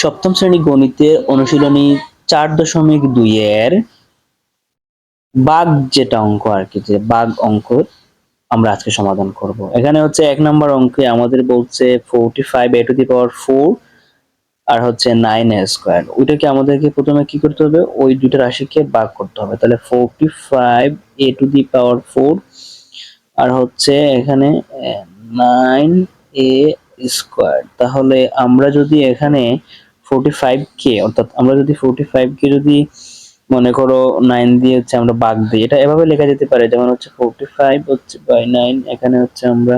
সপ্তম শ্রেণি গণিতের অনুশীলনী চার দশমিক দুই এর বাঘ যেটা অঙ্ক আর কি, যে বাঘ অঙ্ক আমরা আজকে সমাধান করব। এখানে হচ্ছে এক নম্বর অঙ্কে আমাদের বলছে forty five A to the power four আর হচ্ছে নাইন এ স্কোয়ার ওইটাকে আমাদেরকে প্রথমে কি করতে হবে? ওই দুটো রাশিকে বাঘ করতে হবে। তাহলে forty five A to the power four আর হচ্ছে এখানে নাইন এ স্কোয়ার তাহলে আমরা যদি এখানে ফোরটি ফাইভ কে অর্থাৎ আমরা যদি ফোরটি ফাইভ কে যদি মনে করো নাইন দিয়ে হচ্ছে আমরা বাঘ দিই, এটা এভাবে লেখা যেতে পারে, যেমন হচ্ছে ফোরটি ফাইভ হচ্ছে বাই নাইন এখানে হচ্ছে আমরা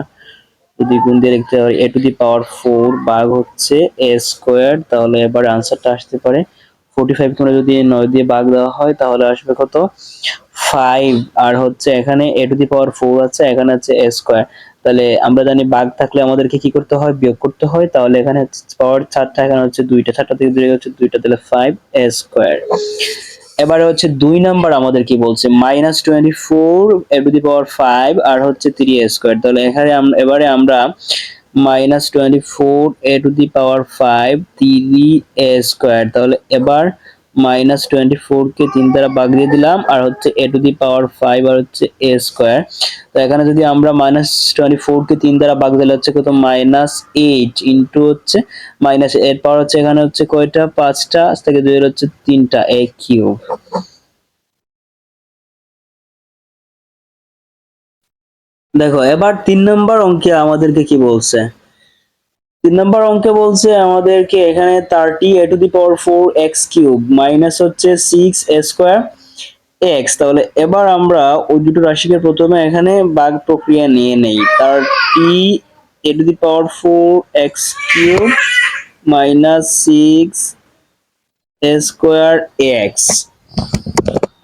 যদি গুণ দিয়ে লিখতে পারি এ টু দি পাওয়ার ফোর বাঘ হচ্ছে এ স্কোয়ার তাহলে এবার আনসারটা আসতে পারে ফোরটি ফাইভ তোমরা যদি নয় দিয়ে বাঘ দেওয়া হয়, তাহলে আসবে কত? ফাইভ আর হচ্ছে এখানে এ টু দি পাওয়ার ফোর আছে, এখানে আছে এ স্কোয়ার তাহলে আমরা জানি বাঘ থাকলে আমাদেরকে কি করতে হয়? বিয়োগ করতে হয়। তাহলে এখানে পাওয়ার চারটা এখানে হচ্ছে দুইটা চারটা থেকে দুই হচ্ছে দুইটা, তাহলে ফাইভ এ স্কোয়ার এবারে হচ্ছে দুই নাম্বার আমাদের কি বলছে? Minus twenty four A to the power five আর হচ্ছে থ্রি এ স্কোয়ার তাহলে এখানে এবারে আমরা minus twenty four A to the power five three A square তাহলে এবার মাইনাস টোয়েন্টি ফোর কে তিন দ্বারা ভাগ দিয়ে দিলাম, আর হচ্ছে এ টু দি পাওয়ার ফাইভ আর হচ্ছে এ স্কোয়ার তো এখানে যদি আমরা মাইনাস টোয়েন্টি ফোর কে তিন দ্বারা ভাগ দিলে হচ্ছে কত? মাইনাস এইট ইন্টু হচ্ছে মাইনাস এর পাওয়ার হচ্ছে এখানে হচ্ছে কয়টা? পাঁচটা থেকে দুই হচ্ছে তিনটা এ কিউব দেখো, এবার তিন নম্বর অঙ্কে আমাদেরকে কি বলছে? তিন নম্বর অঙ্কে বলছে আমাদেরকে এখানে thirty A to the power four X cube minus হচ্ছে সিক্স এ স্কোয়ার এক্স তাহলে এবার আমরা ওই দুটো রাশিকে প্রথমে এখানে বাগ প্রক্রিয়া নিয়ে নেই। Thirty A to the power four X cube minus six A square X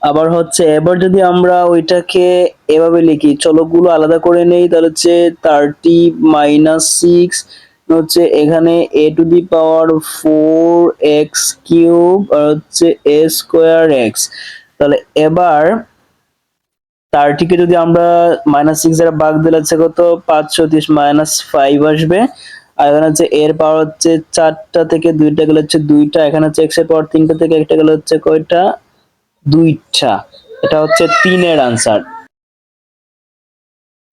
আবার হচ্ছে এবার যদি আমরা ওইটাকে এভাবে লিখি, চলকগুলো আলাদা করে নেই, তাহলে হচ্ছে থার্টি মাইনাস সিক্স হচ্ছে এখানে A to the power four X cube আর হচ্ছে এ স্কোয়ার এক্স তাহলে এবার থার্টিকে যদি আমরা মাইনাস সিক্স দ্বারা ভাগ দিলে হচ্ছে কত? পাঁচশো তিরিশ মাইনাস ফাইভ আসবে। আর এখানে হচ্ছে এর পাওয়ার হচ্ছে চারটা থেকে দুইটা গেলে হচ্ছে দুইটা। এখানে হচ্ছে এক্সের পাওয়ার তিনটা থেকে একটা গেলে হচ্ছে কয়টা? দুইটা। এটা হচ্ছে তিনের আনসার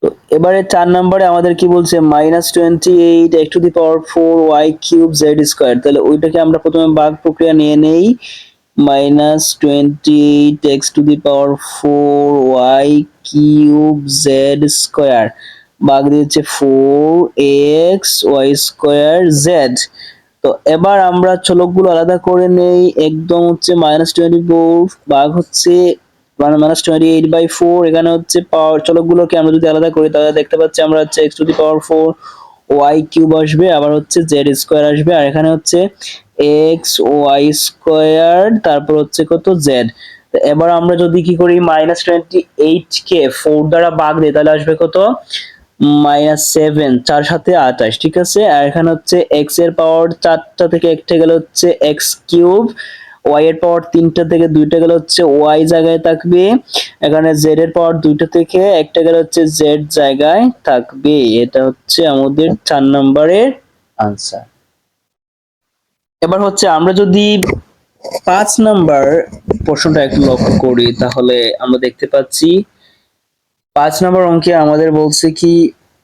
তো এবারে চার নম্বরে আমাদের কি বলছে? Minus twenty eight X to the power four Y cube Z square তাহলে ওইটাকে আমরা প্রথমে বাঘ প্রক্রিয়া নিয়ে নেই। Minus twenty eight X to the power four Y cube Z square ভাগ দিয়েছে four X Y square Z তো এবার আমরা চলকগুলো আলাদা করে নেই। একদম হচ্ছে মাইনাস টোয়েন্টি ফোর বাঘ হচ্ছে মানে minus twenty eight by four এখানে হচ্ছে পাওয়ার চলকগুলোকে আমরা যদি আলাদা করি, তাহলে দেখতে পাচ্ছি আমরা হচ্ছে X to the power four Y cube আসবে, আবার হচ্ছে জেড স্কোয়ার আসবে, আর এখানে হচ্ছে এক্স ওয়াই স্কোয়ার তারপর হচ্ছে কত জেড এবার আমরা যদি কি করি মাইনাস টোয়েন্টি এইট কে ফোর দ্বারা ভাগ দিই তাহলে আসবে কত? মাইনাস সেভেন চার সাথে আঠাশ, ঠিক আছে? আর এখানে হচ্ছে এক্সের পাওয়ার চারটা থেকে একটা গেলে হচ্ছে এক্স কিউব ওয়াই এর পাওয়ার তিনটা থেকে দুইটা গেলে হচ্ছে ওয়াই জায়গায় থাকবে। এখানে জেড এর পাওয়ার দুইটা থেকে একটা গেলে হচ্ছে জেড জায়গায় থাকবে। এটা হচ্ছে আমাদের চার নম্বরের আনসার এবার হচ্ছে আমরা যদি পাঁচ নাম্বার প্রশ্নটা একটু লক্ষ্য করি, তাহলে আমরা দেখতে পাচ্ছি, পাঁচ নাম্বার অঙ্কে আমাদের বলছে কি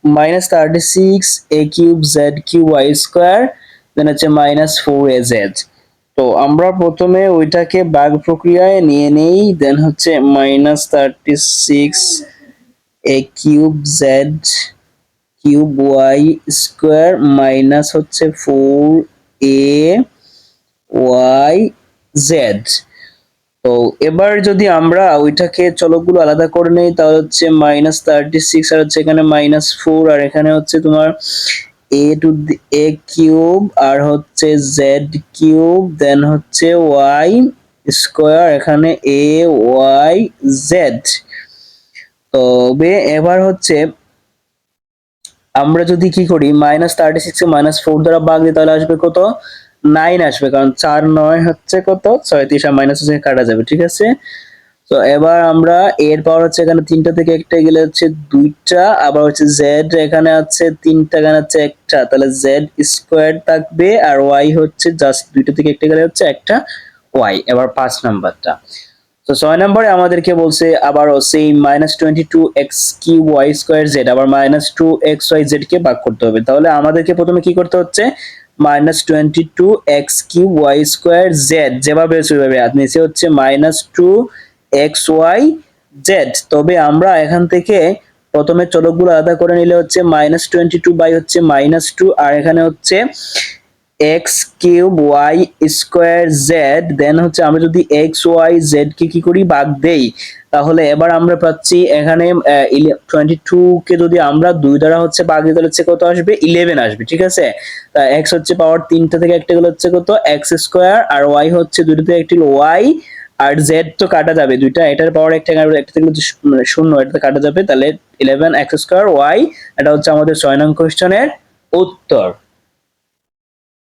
minus thirty six A cube Z cube Y square then হচ্ছে মাইনাস ফোর এ জেড তো আমরা প্রথমে ওইটাকে বাগ প্রক্রিয়ায় নিয়ে নেই দেন হচ্ছে minus thirty six A cube Z cube Y square minus হচ্ছে ফোর এ ওয়াই জেড তো এবার যদি আমরা ওইটাকে চলকগুলো আলাদা করে নেই, তাহলে হচ্ছে মাইনাস থার্টি সিক্স আর হচ্ছে এখানে মাইনাস ফোর আর এখানে হচ্ছে তোমার এ টু এ কিউব আর হচ্ছে জেড কিউব দেন হচ্ছে ওয়াই স্কোয়ার এখানে এ ওয়াই জেড তবে এবার হচ্ছে আমরা যদি কি করি minus thirty six minus four দ্বারা ভাগ দিই, তাহলে আসবে কত? নাইন আসবে, কারণ চার নয় হচ্ছে কত? ছয়ত্রিশ আর মাইনাস কাটা যাবে, ঠিক আছে? তো এবার আমরা এর পাওয়ার হচ্ছে এখানে তিনটা থেকে একটা গেলে হচ্ছে দুইটা, আবার হচ্ছে জেড এখানে আছে তিনটা, এখানে হচ্ছে একটা। তাহলে জেড স্কোয়ার থাকবে আর ওয়াই হচ্ছে জাস্ট দুইটা থেকে একটা গেলে হচ্ছে একটা ওয়াই এবার পাঁচ নাম্বারটা। তো ছয় নম্বরে আমাদেরকে বলছে আবারও সেই minus twenty two x q y square z আবার minus two x y z কে ভাগ করতে হবে। তাহলে আমাদেরকে প্রথমে কি করতে হচ্ছে? Minus twenty two x q y square z যেভাবে আর নিচে হচ্ছে minus two x y z. তবে আমরা এখান থেকে প্রথমে চলকগুলো আলাদা করে নিলে হচ্ছে মাইনাস টোয়েন্টি টু বাই হচ্ছে মাইনাস টু, আর এখানে হচ্ছে x cube y square z. Then হচ্ছে আমরা যদি এক্স ওয়াই জেড কে কি করি? ভাগ দেই। তাহলে এবার আমরা পাচ্ছি এখানে টোয়েন্টি টু কে যদি আমরা দুই দ্বারা হচ্ছে ভাগ দিতে হচ্ছে কত আসবে? ইলেভেন আসবে, ঠিক আছে? তা এক্স হচ্ছে পাওয়ার তিনটা থেকে একটা গেলে হচ্ছে কত? এক্স স্কোয়ার, আর ওয়াই হচ্ছে দুইটা থেকে একটি ওয়াই। আর জেড তো কাটা যাবে দুইটা, এটার পাওয়ার একটা একটা থেকে মানে শূন্য, এটা কাটা যাবে। তাহলে ইলেভেন এক্স স্কোয়ার ওয়াই এটা হচ্ছে আমাদের ছয় নং কোয়েশ্চনের উত্তর।